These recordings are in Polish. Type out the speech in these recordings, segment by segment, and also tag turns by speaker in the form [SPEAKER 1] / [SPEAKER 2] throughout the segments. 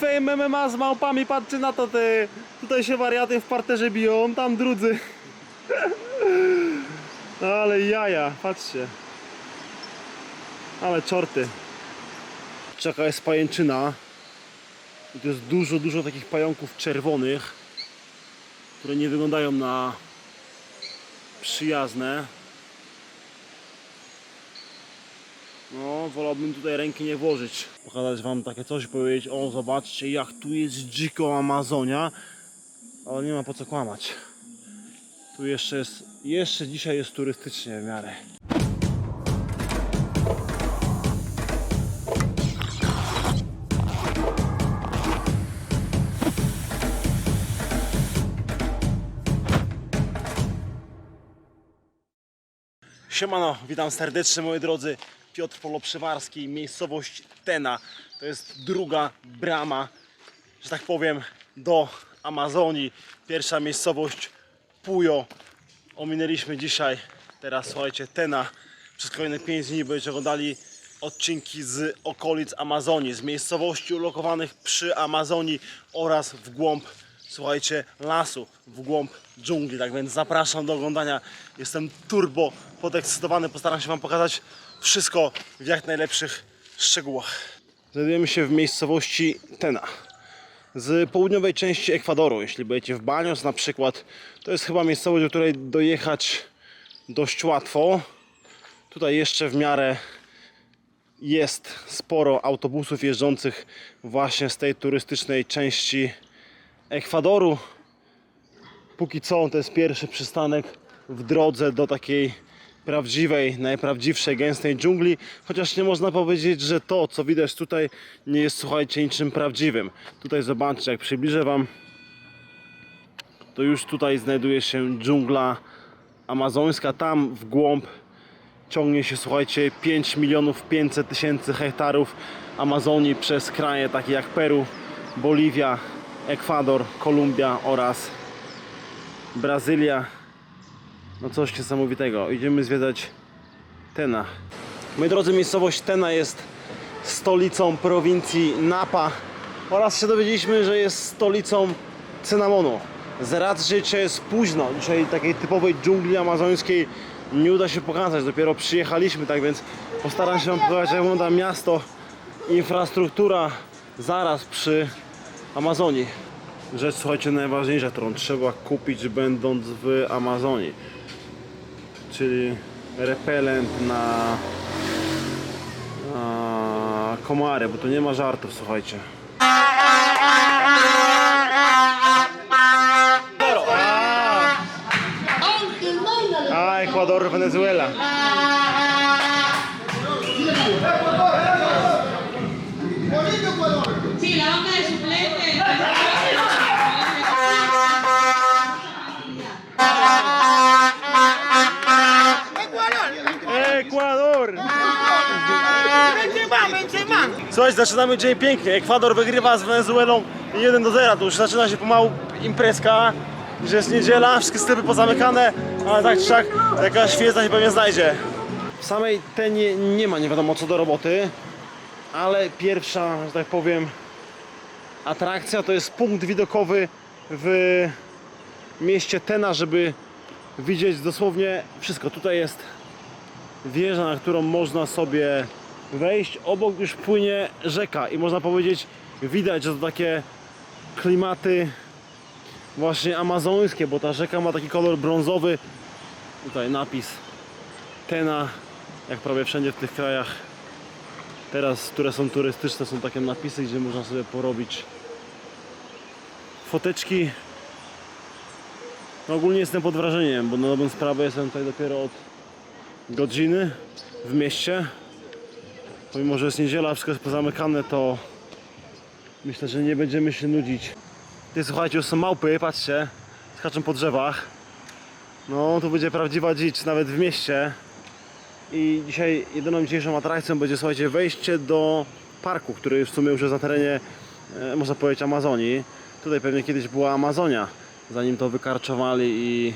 [SPEAKER 1] Fame MMA z małpami, patrzcie na to, ty. Tutaj się wariaty w parterze biją, tam drudzy. Ale jaja, patrzcie. Ale czorty. Czeka jest pajęczyna. I to jest dużo, dużo takich pająków czerwonych, które nie wyglądają na przyjazne. No, wolałbym tutaj ręki nie włożyć. Pokazać wam takie coś, powiedzieć, o zobaczcie jak tu jest dziko Amazonia. Ale nie ma po co kłamać. Tu jeszcze jest, jeszcze dzisiaj jest turystycznie w miarę. Siemano, witam serdecznie moi drodzy. Piotr Poloprzewarski, miejscowość Tena. To jest druga brama, że tak powiem, do Amazonii. Pierwsza miejscowość Pujo. Ominęliśmy dzisiaj, teraz słuchajcie, Tena. Przez kolejne 5 dni będziecie oglądali odcinki z okolic Amazonii, z miejscowości ulokowanych przy Amazonii oraz w głąb słuchajcie, lasu, w głąb dżungli. Tak więc zapraszam do oglądania. Jestem turbo podekscytowany. Postaram się Wam pokazać wszystko w jak najlepszych szczegółach. Znajdujemy się w miejscowości Tena. Z południowej części Ekwadoru, jeśli będziecie w Banios na przykład, to jest chyba miejscowość, do której dojechać dość łatwo. Tutaj jeszcze w miarę jest sporo autobusów jeżdżących właśnie z tej turystycznej części Ekwadoru. Póki co to jest pierwszy przystanek w drodze do takiej prawdziwej, najprawdziwszej, gęstej dżungli. Chociaż nie można powiedzieć, że to, co widać tutaj, nie jest, słuchajcie, niczym prawdziwym. Tutaj zobaczcie, jak przybliżę Wam, to już tutaj znajduje się dżungla amazońska. Tam w głąb ciągnie się, słuchajcie, 5 milionów 500 tysięcy hektarów Amazonii przez kraje takie jak Peru, Boliwia, Ekwador, Kolumbia oraz Brazylia. No coś niesamowitego. Idziemy zwiedzać Tena. Moi drodzy, miejscowość Tena jest stolicą prowincji Napa oraz się dowiedzieliśmy, że jest stolicą cynamonu. Z racji, że jest późno, dzisiaj takiej typowej dżungli amazońskiej nie uda się pokazać, dopiero przyjechaliśmy, tak więc postaram się Wam pokazać jak wygląda miasto, infrastruktura zaraz przy Amazonii. Rzecz, słuchajcie, najważniejsza, którą trzeba kupić będąc w Amazonii. Czyli repelent na, komary, bo to nie ma żartów, słuchajcie. Słuchajcie, zaczynamy dzień pięknie. Ekwador wygrywa z Wenezuelą 1 do 0. To już zaczyna się pomału imprezka, że jest niedziela, wszystkie sklepy pozamykane, ale tak czy siak jakaś fiesta się pewnie znajdzie. W samej Tenie nie ma nie wiadomo co do roboty, ale pierwsza, że tak powiem, atrakcja to jest punkt widokowy w mieście Tena, żeby widzieć dosłownie wszystko. Tutaj jest wieża, na którą można sobie wejść. Obok już płynie rzeka i można powiedzieć, widać, że to takie klimaty właśnie amazońskie, bo ta rzeka ma taki kolor brązowy. Tutaj napis Tena, jak prawie wszędzie w tych krajach teraz, które są turystyczne, są takie napisy, gdzie można sobie porobić foteczki. No ogólnie jestem pod wrażeniem, bo na dobrą sprawę jestem tutaj dopiero od godziny w mieście. Pomimo, że jest niedziela, wszystko jest pozamykane, to myślę, że nie będziemy się nudzić. Ty słuchajcie, już są małpy, patrzcie, skaczą po drzewach. No, tu będzie prawdziwa dzicz, nawet w mieście. I dzisiaj jedyną dzisiejszą atrakcją będzie, słuchajcie, wejście do parku, który w sumie już jest na terenie, e, można powiedzieć, Amazonii. Tutaj pewnie kiedyś była Amazonia, zanim to wykarczowali i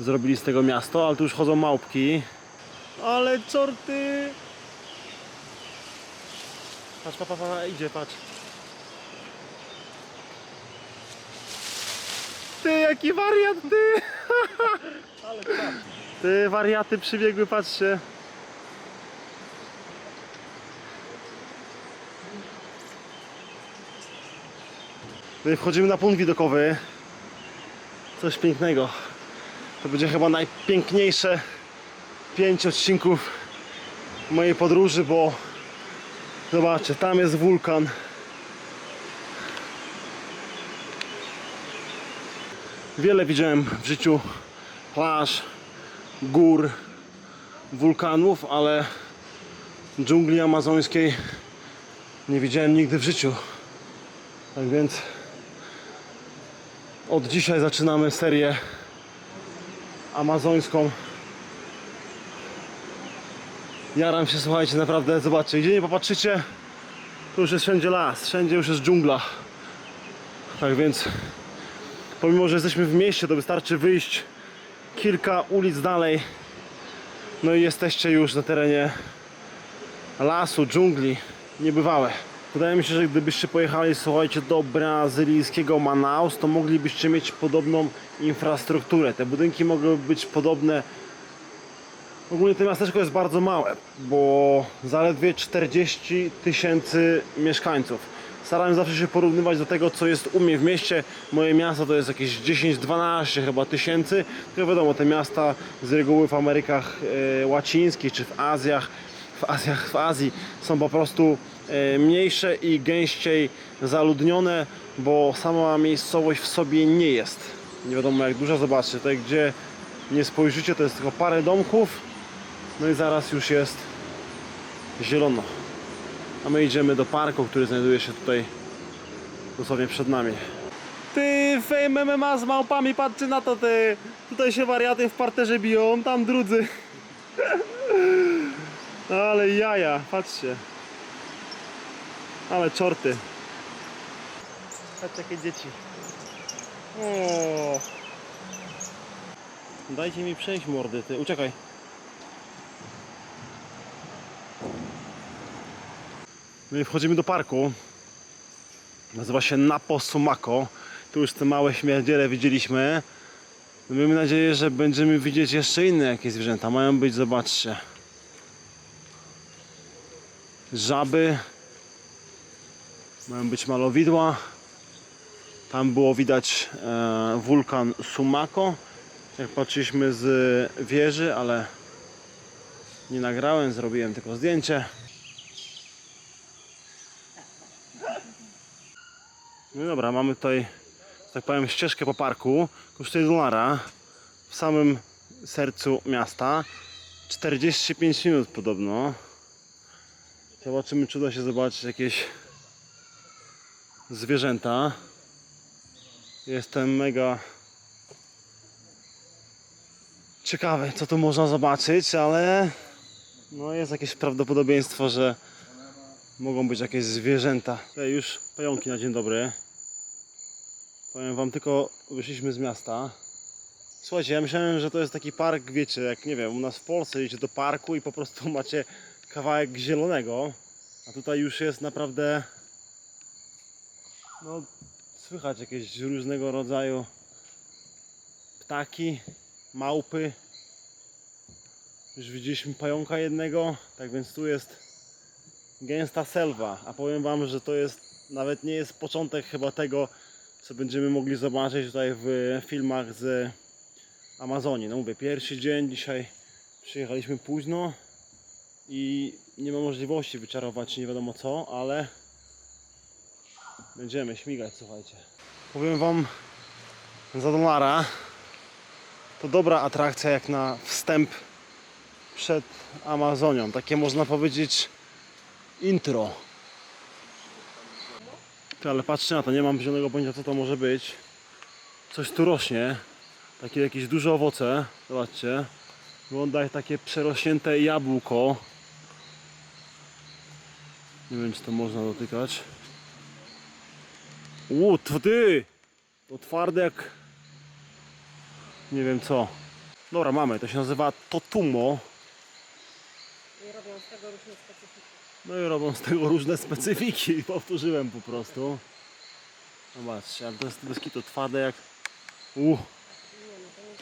[SPEAKER 1] zrobili z tego miasto, ale tu już chodzą małpki. Ale czorty! Patrz, papa idzie, patrz. Ty, jaki wariat, ty! Ale. Ty, wariaty przybiegły, patrzcie. Tutaj wchodzimy na punkt widokowy. Coś pięknego. To będzie chyba najpiękniejsze pięć odcinków mojej podróży, bo zobaczcie, tam jest wulkan. Wiele widziałem w życiu plaż, gór, wulkanów, ale dżungli amazońskiej nie widziałem nigdy w życiu. Tak więc od dzisiaj zaczynamy serię amazońską. Jaram się, słuchajcie, naprawdę, zobaczcie, gdzie nie popatrzycie, to już jest wszędzie las, wszędzie już jest dżungla. Tak więc, pomimo, że jesteśmy w mieście, to wystarczy wyjść kilka ulic dalej, no i jesteście już na terenie lasu, dżungli, niebywałe. Wydaje mi się, że gdybyście pojechali, słuchajcie, do brazylijskiego Manaus, to moglibyście mieć podobną infrastrukturę. Te budynki mogłyby być podobne Ogólnie to miasteczko jest bardzo małe, bo zaledwie 40 tysięcy mieszkańców. Staram się zawsze się porównywać do tego, co jest u mnie w mieście. Moje miasto to jest jakieś 10-12 chyba tysięcy. Tylko wiadomo, te miasta z reguły w Amerykach e, łacińskich czy w Azjach, w Azjach, w Azji są po prostu e, mniejsze i gęściej zaludnione, bo sama miejscowość w sobie nie jest. Nie wiadomo jak duża, zobaczcie, tutaj gdzie nie spojrzycie, to jest tylko parę domków. No i zaraz już jest zielono. A my idziemy do parku, który znajduje się tutaj dosłownie przed nami. Ty, Fame MMA z małpami, patrzcie na to, ty! Tutaj się wariaty w parterze biją, tam drudzy. Ale jaja, patrzcie. Ale czorty. Patrz jakie dzieci. O. Dajcie mi przejść mordy, ty. Uciekaj. My wchodzimy do parku. Nazywa się Napo Sumako. Tu już te małe śmierdziele widzieliśmy. Miejmy nadzieję, że będziemy widzieć jeszcze inne jakieś zwierzęta. Mają być, zobaczcie. Żaby. Mają być malowidła. Tam było widać e, wulkan Sumako. Jak patrzyliśmy z wieży, ale nie nagrałem, zrobiłem tylko zdjęcie. No dobra, mamy tutaj, tak powiem, ścieżkę po parku. Kosztuje dolara w samym sercu miasta. 45 minut podobno. Zobaczymy, czy uda się zobaczyć jakieś zwierzęta. Jestem mega ciekawy, co tu można zobaczyć, ale no jest jakieś prawdopodobieństwo, że mogą być jakieś zwierzęta. Tutaj już pająki na dzień dobry. Powiem wam tylko, wyszliśmy z miasta. Słuchajcie, ja myślałem, że to jest taki park, wiecie, jak nie wiem, u nas w Polsce idziecie do parku i po prostu macie kawałek zielonego, a tutaj już jest naprawdę no słychać jakieś różnego rodzaju ptaki, małpy. Już widzieliśmy pająka jednego, tak więc tu jest gęsta selwa, a powiem wam, że to jest nawet nie jest początek chyba tego, co będziemy mogli zobaczyć tutaj w filmach z Amazonii. No mówię, pierwszy dzień, dzisiaj przyjechaliśmy późno i nie ma możliwości wyczarować nie wiadomo co, ale będziemy śmigać, słuchajcie. Powiem wam za dolara to dobra atrakcja jak na wstęp przed Amazonią. Takie można powiedzieć intro. Ale patrzcie na to, nie mam zielonego pojęcia co to może być. Coś tu rośnie. Takie jakieś duże owoce. Zobaczcie. Wygląda jak takie przerośnięte jabłko. Nie wiem czy to można dotykać. To ty! To twarde jak... Nie wiem co. Dobra, mamy. To się nazywa Totumo. No i robią z tego różne specyfiki. Powtórzyłem po prostu. Zobaczcie, ale to jest bez twarde jak U.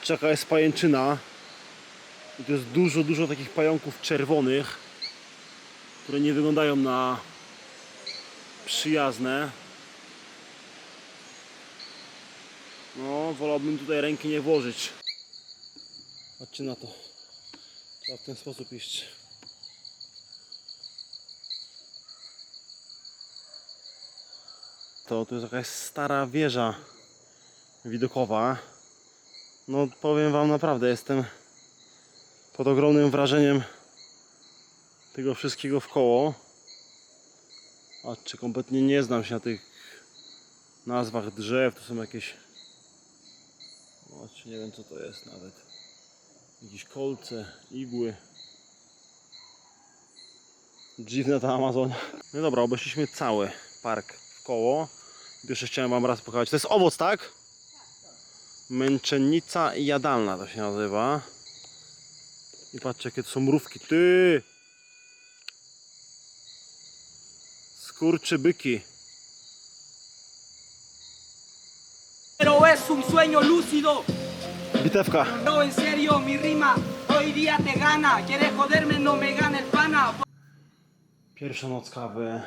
[SPEAKER 1] Czeka jest pajęczyna. I to jest dużo, dużo takich pająków czerwonych, które nie wyglądają na przyjazne. No, wolałbym tutaj ręki nie włożyć. Patrzcie na to. Trzeba w ten sposób iść. To, to jest jakaś stara wieża widokowa. No powiem wam naprawdę, jestem pod ogromnym wrażeniem tego wszystkiego w koło. Patrzcie, kompletnie nie znam się na tych nazwach drzew. To są jakieś... Patrzcie, nie wiem co to jest nawet. Jakieś kolce, igły. Dziwna ta Amazon. No dobra, obeszliśmy cały park koło. Jeszcze chciałem wam raz pokazać. To jest owoc, tak? Męczennica jadalna to się nazywa. I patrzcie jakie to są mrówki. Ty! Skurczybyki.
[SPEAKER 2] Pero es un sueño lúcido.
[SPEAKER 1] Bitewka.
[SPEAKER 2] No, en serio, mi rima hoy día te gana. Quieres joderme, no me gana el pana.
[SPEAKER 1] Pierwsza noc kawy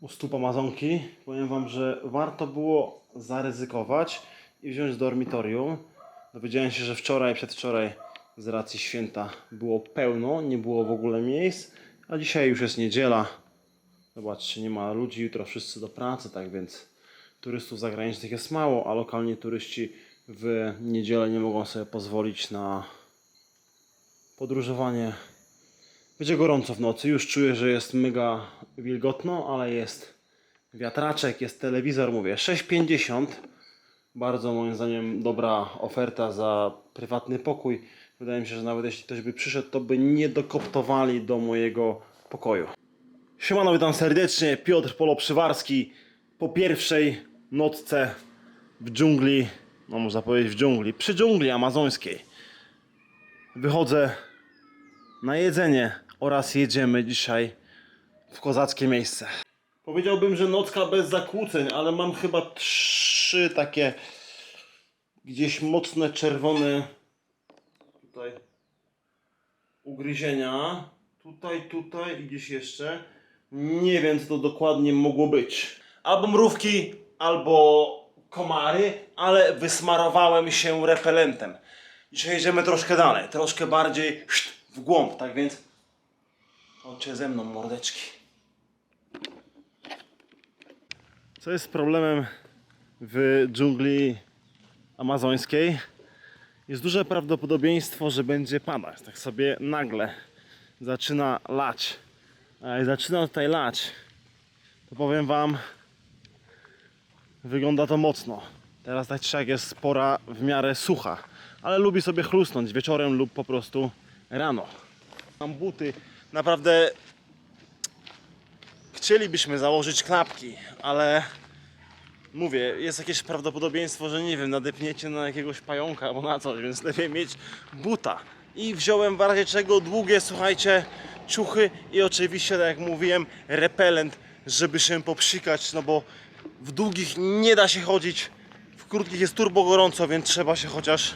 [SPEAKER 1] u stóp Amazonki. Powiem Wam, że warto było zaryzykować i wziąć dormitorium. Dowiedziałem się, że wczoraj, przedwczoraj z racji święta było pełno, nie było w ogóle miejsc, a dzisiaj już jest niedziela. Zobaczcie, nie ma ludzi, jutro wszyscy do pracy, tak więc turystów zagranicznych jest mało, a lokalni turyści w niedzielę nie mogą sobie pozwolić na podróżowanie będzie gorąco w nocy. Już czuję, że jest mega wilgotno, ale jest wiatraczek, jest telewizor, mówię 6,50. Bardzo moim zdaniem dobra oferta za prywatny pokój. Wydaje mi się, że nawet jeśli ktoś by przyszedł, to by nie dokoptowali do mojego pokoju. Siemano, witam serdecznie. Piotr Polo Przywarski. Po pierwszej nocce w dżungli, no można powiedzieć w dżungli, przy dżungli amazońskiej. Wychodzę na jedzenie oraz jedziemy dzisiaj w kozackie miejsce. Powiedziałbym, że nocka bez zakłóceń, ale mam chyba trzy takie gdzieś mocne czerwone tutaj ugryzienia. Tutaj, tutaj i gdzieś jeszcze. Nie wiem, co to dokładnie mogło być. Albo mrówki, albo komary, ale wysmarowałem się repelentem. Dzisiaj jedziemy troszkę dalej, troszkę bardziej w głąb, tak więc chodźcie ze mną, mordeczki. Co jest problemem w dżungli amazońskiej? Jest duże prawdopodobieństwo, że będzie padać. Tak sobie nagle zaczyna lać. A jak zaczyna tutaj lać, to powiem Wam, wygląda to mocno. Teraz tak czy siak jest pora w miarę sucha, ale lubi sobie chlusnąć wieczorem lub po prostu rano. Mam buty, naprawdę chcielibyśmy założyć klapki, ale mówię, jest jakieś prawdopodobieństwo, że nie wiem, nadepniecie na jakiegoś pająka albo na coś, więc lepiej mieć buta. I wziąłem w razie czego długie, słuchajcie, ciuchy i oczywiście, tak jak mówiłem, repelent, żeby się popsikać, no bo w długich nie da się chodzić, w krótkich jest turbo gorąco, więc trzeba się chociaż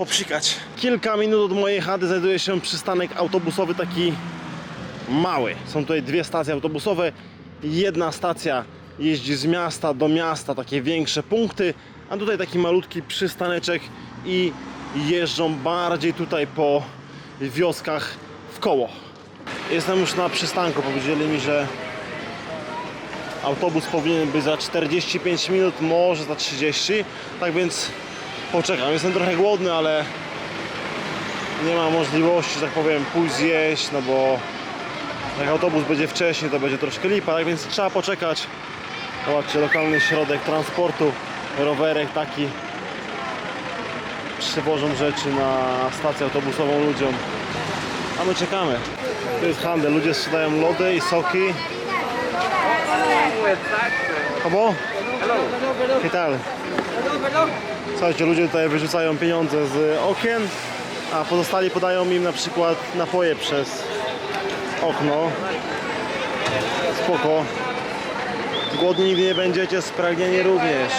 [SPEAKER 1] popsikać. Kilka minut od mojej chaty znajduje się przystanek autobusowy taki mały. Są tutaj dwie stacje autobusowe. Jedna stacja jeździ z miasta do miasta, takie większe punkty, a tutaj taki malutki przystaneczek i jeżdżą bardziej tutaj po wioskach w koło. Jestem już na przystanku, powiedzieli mi, że autobus powinien być za 45 minut, może za 30, tak więc poczekam. Jestem trochę głodny, ale nie ma możliwości, że tak powiem, pójść zjeść, no bo jak autobus będzie wcześniej, to będzie troszkę lipa, tak więc trzeba poczekać. Zobaczcie, lokalny środek transportu, rowerek taki. Przywożą rzeczy na stację autobusową ludziom. A my czekamy. Tu jest handel, ludzie sprzedają lody i soki. ¿Cómo? ¿Qué tal? Słuchajcie, ludzie tutaj wyrzucają pieniądze z okien, a pozostali podają im na przykład napoje przez okno. Spoko. Głodni nigdy nie będziecie, spragnieni również.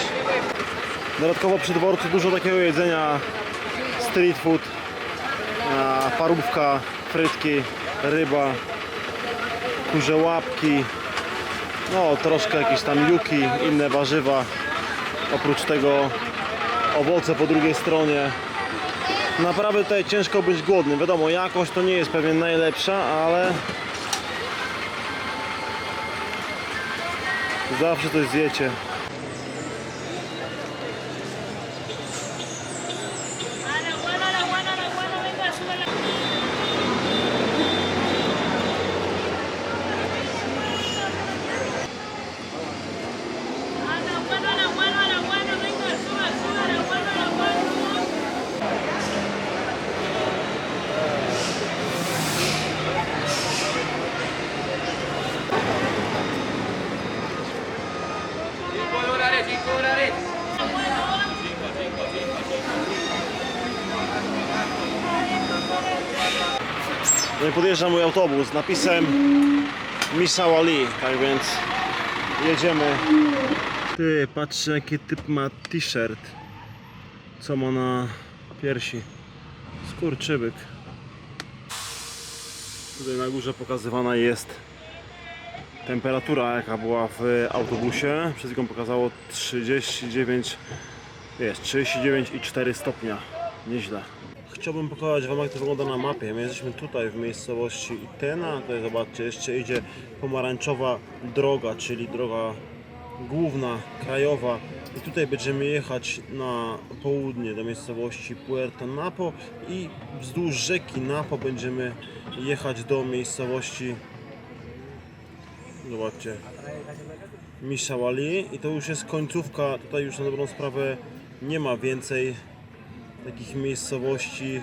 [SPEAKER 1] Dodatkowo przy dworcu dużo takiego jedzenia, street food, parówka, frytki, ryba, kurze łapki, no troszkę jakieś tam juki, inne warzywa. Oprócz tego owoce po drugiej stronie. Naprawdę tutaj ciężko być głodnym. Wiadomo, jakość to nie jest pewnie najlepsza, ale zawsze coś zjecie. Podjeżdża mój autobus z napisem Misał Ali, tak więc jedziemy. Ty, patrzcie jaki typ ma t-shirt. Co ma na piersi. Skurczybyk. Tutaj na górze pokazywana jest temperatura jaka była w autobusie. Przed chwilą pokazało 39 jest 39,4 stopnia. Nieźle. Chciałbym pokazać Wam jak to wygląda na mapie. My jesteśmy tutaj w miejscowości Itena. Tutaj zobaczcie, jeszcze idzie pomarańczowa droga, czyli droga główna, krajowa. I tutaj będziemy jechać na południe do miejscowości Puerto Napo i wzdłuż rzeki Napo będziemy jechać do miejscowości Zobaczcie. Mishawali i to już jest końcówka. Tutaj już na dobrą sprawę nie ma więcej takich miejscowości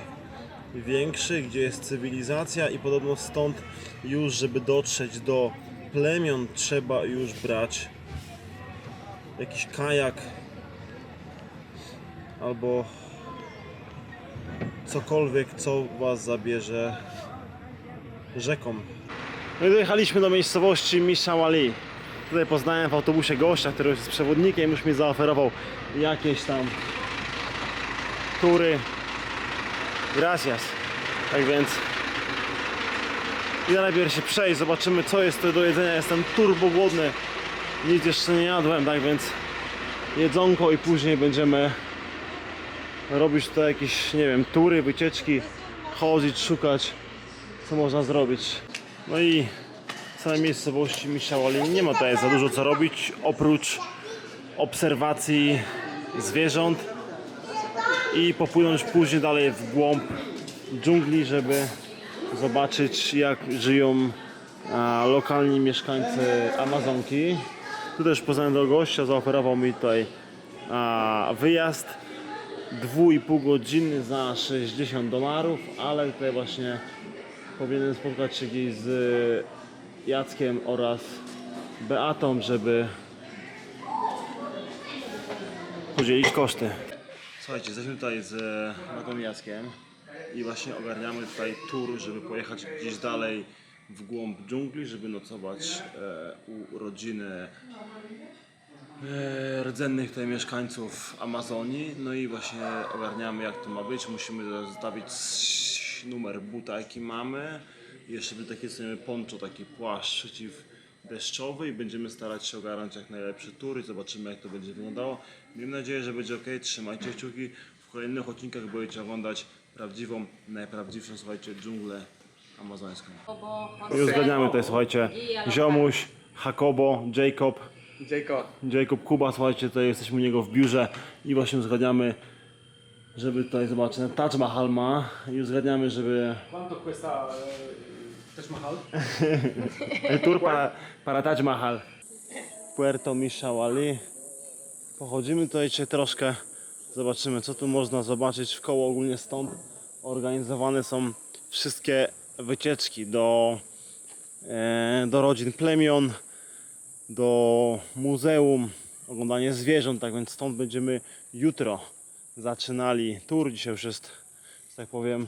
[SPEAKER 1] większych, gdzie jest cywilizacja i podobno stąd już, żeby dotrzeć do plemion trzeba już brać jakiś kajak albo cokolwiek, co was zabierze rzeką. No i dojechaliśmy do miejscowości Mishawali. Tutaj poznałem w autobusie gościa, który jest przewodnikiem, już mi zaoferował jakieś tam tury. Gracias. Tak więc idę najpierw się przejść, zobaczymy co jest do jedzenia. Jestem turbo głodny. Nic jeszcze nie jadłem, tak więc jedzonko i później będziemy robić tutaj jakieś, nie wiem, tury, wycieczki, chodzić, szukać co można zrobić. No i w samej miejscowości Misiałali nie ma tutaj za dużo co robić oprócz obserwacji zwierząt i popłynąć później dalej w głąb dżungli, żeby zobaczyć jak żyją lokalni mieszkańcy Amazonki. Tu też poznałem do gościa, zaoferował mi tutaj wyjazd 2,5 godziny za 60 dolarów, ale tutaj właśnie powinienem spotkać się gdzieś z Jackiem oraz Beatą, żeby podzielić koszty. Słuchajcie, jesteśmy tutaj z Matą Jackiem i właśnie ogarniamy tutaj tour, żeby pojechać gdzieś dalej w głąb dżungli, żeby nocować e, u rodziny e, rdzennych tutaj mieszkańców Amazonii. No i właśnie ogarniamy jak to ma być. Musimy zostawić numer buta jaki mamy. Jeszcze by takie sobie poncho, taki płaszcz przeciwdeszczowy i będziemy starać się ogarnąć jak najlepsze tury. Zobaczymy jak to będzie wyglądało. Miejmy nadzieję, że będzie ok. Trzymajcie kciuki. W kolejnych odcinkach będziecie oglądać prawdziwą, najprawdziwszą, słuchajcie, dżunglę amazońską. I uzgadniamy tutaj, słuchajcie, Ziomuś, Jacobo, Jacob,
[SPEAKER 2] Jacob.
[SPEAKER 1] Jacob Kuba, słuchajcie, tutaj jesteśmy u niego w biurze i właśnie uzgadniamy, żeby tutaj zobaczyć, Taj Mahal ma i uzgadniamy, żeby
[SPEAKER 3] Quanto questa eh, Taj Mahal?
[SPEAKER 1] el tour para, para Taj Mahal. Puerto Mishawali. Pochodzimy tutaj troszkę, zobaczymy co tu można zobaczyć w koło ogólnie stąd. Organizowane są wszystkie wycieczki do, e, do rodzin plemion, do muzeum, oglądanie zwierząt, tak więc stąd będziemy jutro zaczynali tour. Dzisiaj już jest, tak powiem,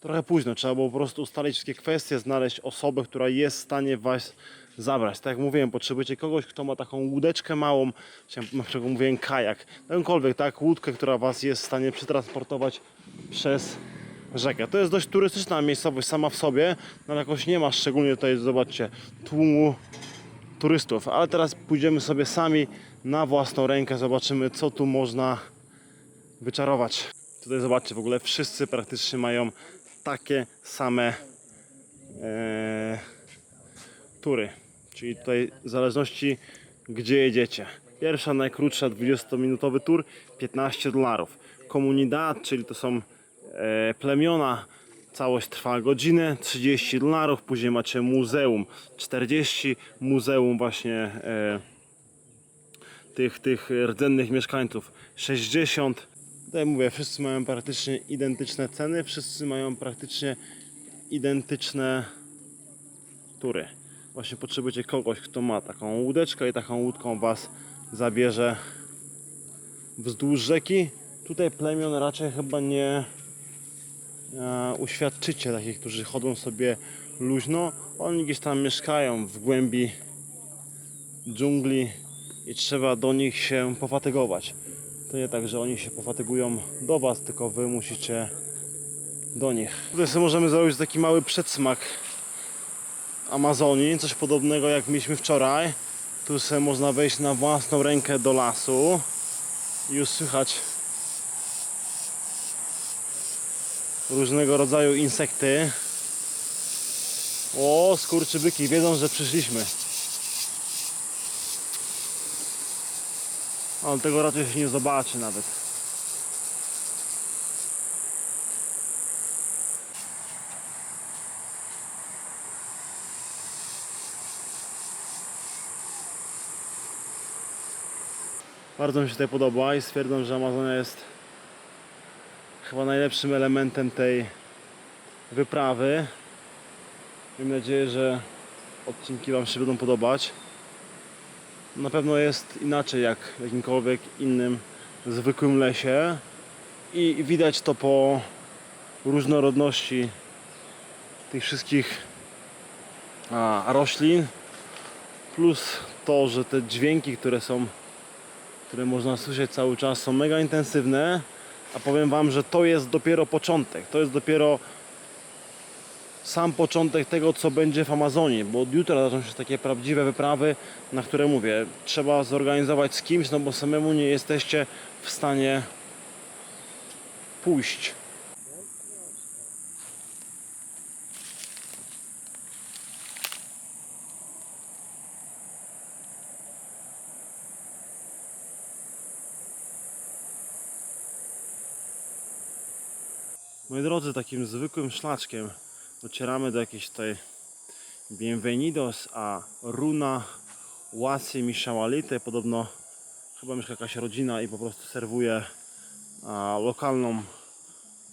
[SPEAKER 1] trochę późno. Trzeba było po prostu ustalić wszystkie kwestie, znaleźć osobę, która jest w stanie Was zabrać. Tak jak mówiłem, potrzebujecie kogoś, kto ma taką łódeczkę małą, na przykład mówiłem kajak, jakąkolwiek, tak, łódkę, która Was jest w stanie przetransportować przez rzekę. To jest dość turystyczna miejscowość sama w sobie, no ale jakoś nie ma szczególnie tutaj, zobaczcie, tłumu turystów. Ale teraz pójdziemy sobie sami na własną rękę, zobaczymy co tu można wyczarować. Tutaj zobaczcie, w ogóle wszyscy praktycznie mają takie same e, tury. Czyli tutaj w zależności gdzie jedziecie. Pierwsza, najkrótsza 20-minutowy tur 15 dolarów. Comunidad, czyli to są e, plemiona, całość trwa godzinę, 30 dolarów. Później macie muzeum 40, muzeum właśnie e, tych, tych rdzennych mieszkańców 60. Tutaj mówię, wszyscy mają praktycznie identyczne ceny, wszyscy mają praktycznie identyczne tury. Właśnie potrzebujecie kogoś, kto ma taką łódeczkę i taką łódką Was zabierze wzdłuż rzeki. Tutaj plemion raczej chyba nie e, uświadczycie takich, którzy chodzą sobie luźno. Oni gdzieś tam mieszkają w głębi dżungli i trzeba do nich się pofatygować. To nie tak, że oni się pofatygują do Was, tylko Wy musicie do nich. Tutaj sobie możemy zrobić taki mały przedsmak Amazonii, coś podobnego jak mieliśmy wczoraj. Tu sobie można wejść na własną rękę do lasu i już słychać różnego rodzaju insekty. O, skurczybyki wiedzą, że przyszliśmy. Ale tego raczej się nie zobaczy nawet. Bardzo mi się tutaj podoba i stwierdzam, że Amazonia jest chyba najlepszym elementem tej wyprawy. Mam nadzieję, że odcinki Wam się będą podobać. Na pewno jest inaczej jak w jakimkolwiek innym zwykłym lesie i widać to po różnorodności tych wszystkich a, roślin plus to, że te dźwięki, które są które można słyszeć cały czas są mega intensywne a powiem Wam, że to jest dopiero początek. To jest dopiero sam początek tego, co będzie w Amazonii, bo od jutra zaczną się takie prawdziwe wyprawy, na które mówię, trzeba zorganizować z kimś, no bo samemu nie jesteście w stanie pójść. Moi drodzy, takim zwykłym szlaczkiem docieramy do jakiejś tutaj Bienvenidos a Runa Łasy Miszałalite. Podobno chyba mieszka jakaś rodzina i po prostu serwuje a, lokalną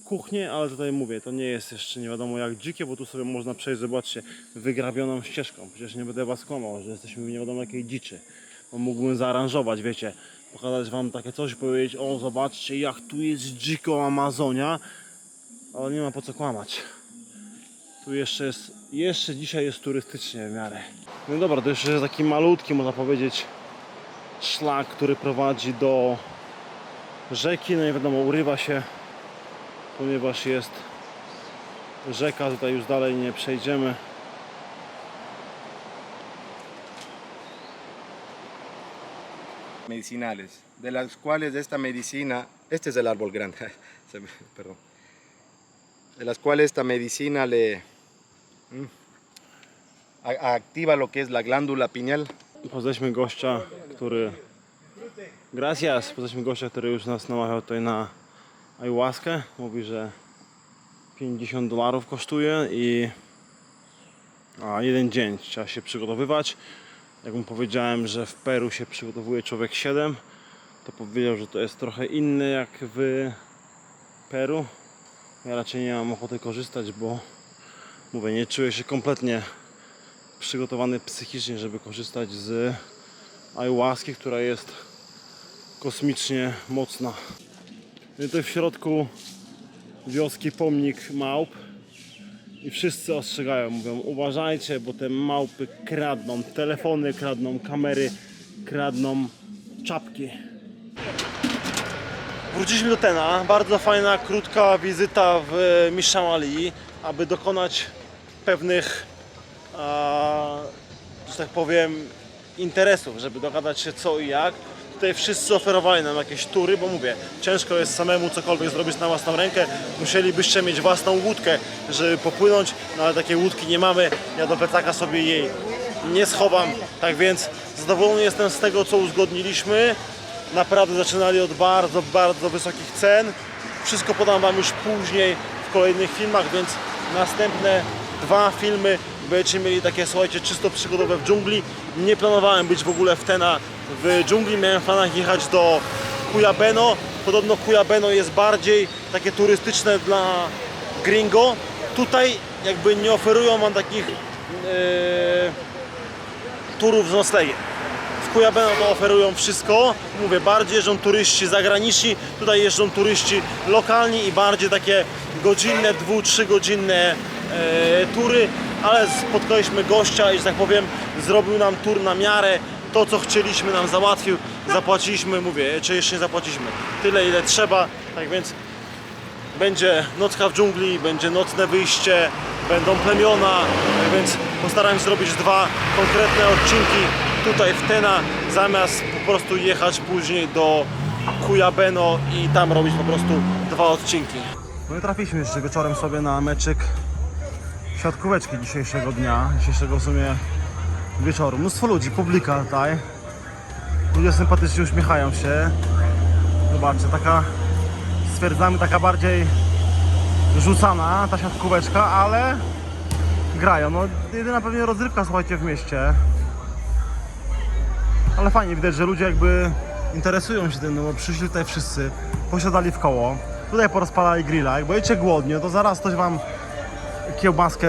[SPEAKER 1] kuchnię, ale tutaj mówię, to nie jest jeszcze nie wiadomo jak dzikie, bo tu sobie można przejść, zobaczcie, wygrabioną ścieżką. Przecież nie będę was kłamał, że jesteśmy w nie wiadomo jakiej dziczy. Bo mógłbym zaaranżować, wiecie, pokazać wam takie coś, powiedzieć, o zobaczcie jak tu jest dziko Amazonia, ale nie ma po co kłamać. Tu jeszcze jest, jeszcze dzisiaj jest turystycznie w miarę. No dobra, to jeszcze jest taki malutki, można powiedzieć, szlak, który prowadzi do rzeki. No i wiadomo, urywa się, ponieważ jest rzeka. Tutaj już dalej nie przejdziemy.
[SPEAKER 4] medicinales, de las cuales de esta medicina, este es el árbol grande, perdón, de las cuales esta medicina le a- activa lo que es la glándula pineal.
[SPEAKER 1] Poznaliśmy gościa, który... Gracias! Poznaliśmy gościa, który już nas namawiał tutaj na ayahuaskę. Mówi, że 50 dolarów kosztuje i a jeden dzień trzeba się przygotowywać. Jak mu powiedziałem, że w Peru się przygotowuje człowiek 7, to powiedział, że to jest trochę inny jak w Peru. Ja raczej nie mam ochoty korzystać, bo mówię, nie czuję się kompletnie przygotowany psychicznie, żeby korzystać z ayahuaski, która jest kosmicznie mocna. No i tutaj w środku wioski pomnik małp i wszyscy ostrzegają, mówią uważajcie, bo te małpy kradną telefony, kradną kamery, kradną czapki. Wróciliśmy do Tena. Bardzo fajna, krótka wizyta w Miszamali, aby dokonać pewnych, a, że tak powiem, interesów, żeby dogadać się co i jak. Tutaj wszyscy oferowali nam jakieś tury, bo mówię, ciężko jest samemu cokolwiek zrobić na własną rękę. Musielibyście mieć własną łódkę, żeby popłynąć, no ale takiej łódki nie mamy. Ja do plecaka sobie jej nie schowam. Tak więc zadowolony jestem z tego, co uzgodniliśmy. Naprawdę zaczynali od bardzo, bardzo wysokich cen. Wszystko podam Wam już później w kolejnych filmach, więc następne dwa filmy będziecie mieli takie, słuchajcie, czysto przygodowe w dżungli. Nie planowałem być w ogóle w Tena w dżungli, miałem w planach jechać do Cuyabeno. Podobno Cuyabeno jest bardziej takie turystyczne dla gringo. Tutaj jakby nie oferują Wam takich e, turów z noclegiem. W Cuyabeno to oferują wszystko. Mówię, bardziej jeżdżą turyści zagraniczni, tutaj jeżdżą turyści lokalni i bardziej takie godzinne, dwu, trzygodzinne e, tury, ale spotkaliśmy gościa i że tak powiem zrobił nam tur na miarę. To co chcieliśmy nam załatwił, zapłaciliśmy, mówię, czy jeszcze nie zapłaciliśmy, tyle ile trzeba, tak więc będzie nocka w dżungli, będzie nocne wyjście, będą plemiona, tak więc postaram się zrobić dwa konkretne odcinki tutaj w Tena, zamiast po prostu jechać później do Cuyabeno i tam robić po prostu dwa odcinki. No i trafiliśmy jeszcze wieczorem sobie na meczyk siatkóweczki dzisiejszego dnia, dzisiejszego w sumie wieczoru. Mnóstwo ludzi, publika tutaj. Ludzie sympatycznie uśmiechają się. Zobaczcie, taka stwierdzamy taka bardziej rzucana ta siatkóweczka, ale grają. No jedyna pewnie rozrywka słuchajcie w mieście. Ale fajnie widać, że ludzie jakby interesują się tym, no bo przyszli tutaj wszyscy, posiadali w koło. Tutaj porozpalali grilla. Jak będziecie głodni, to zaraz ktoś wam kiełbaskę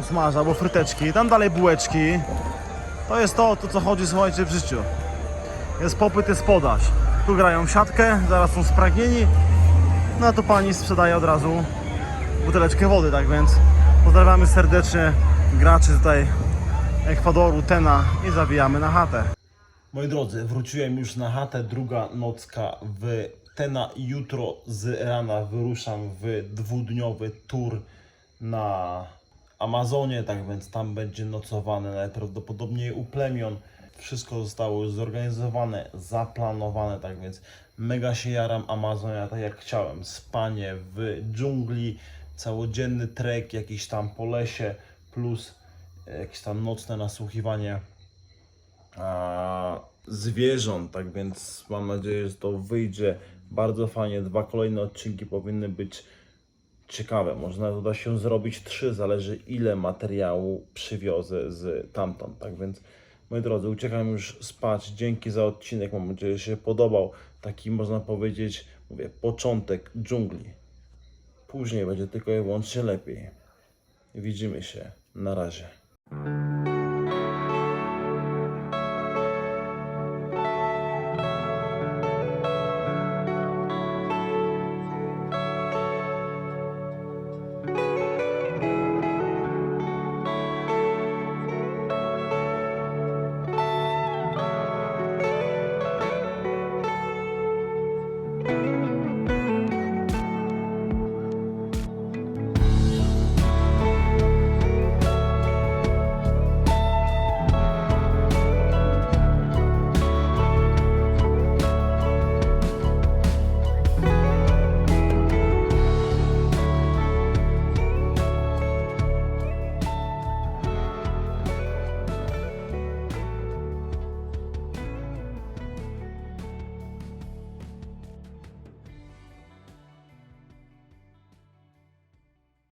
[SPEAKER 1] usmaża albo fryteczki. Tam dalej bułeczki. To jest to, to co chodzi słuchajcie w życiu. Jest popyt, jest podaż. Tu grają siatkę, zaraz są spragnieni. No a tu pani sprzedaje od razu buteleczkę wody, tak więc pozdrawiamy serdecznie graczy tutaj Ekwadoru, Tena i zawijamy na chatę. Moi drodzy, wróciłem już na chatę, druga nocka w Tena. Jutro z rana wyruszam w dwudniowy tour na Amazonie, tak więc tam będzie nocowane najprawdopodobniej u plemion. Wszystko zostało już zorganizowane, zaplanowane, tak więc mega się jaram Amazonia tak jak chciałem. Spanie w dżungli, całodzienny trek jakiś tam po lesie, plus jakieś tam nocne nasłuchiwanie zwierząt, tak więc mam nadzieję, że to wyjdzie bardzo fajnie. Dwa kolejne odcinki powinny być ciekawe. Można uda się zrobić trzy, zależy ile materiału przywiozę z tamtąd. Tak więc, moi drodzy, uciekam już spać. Dzięki za odcinek. Mam nadzieję, że się podobał. Taki można powiedzieć, mówię, początek dżungli. Później będzie tylko i wyłącznie lepiej. Widzimy się. Na razie.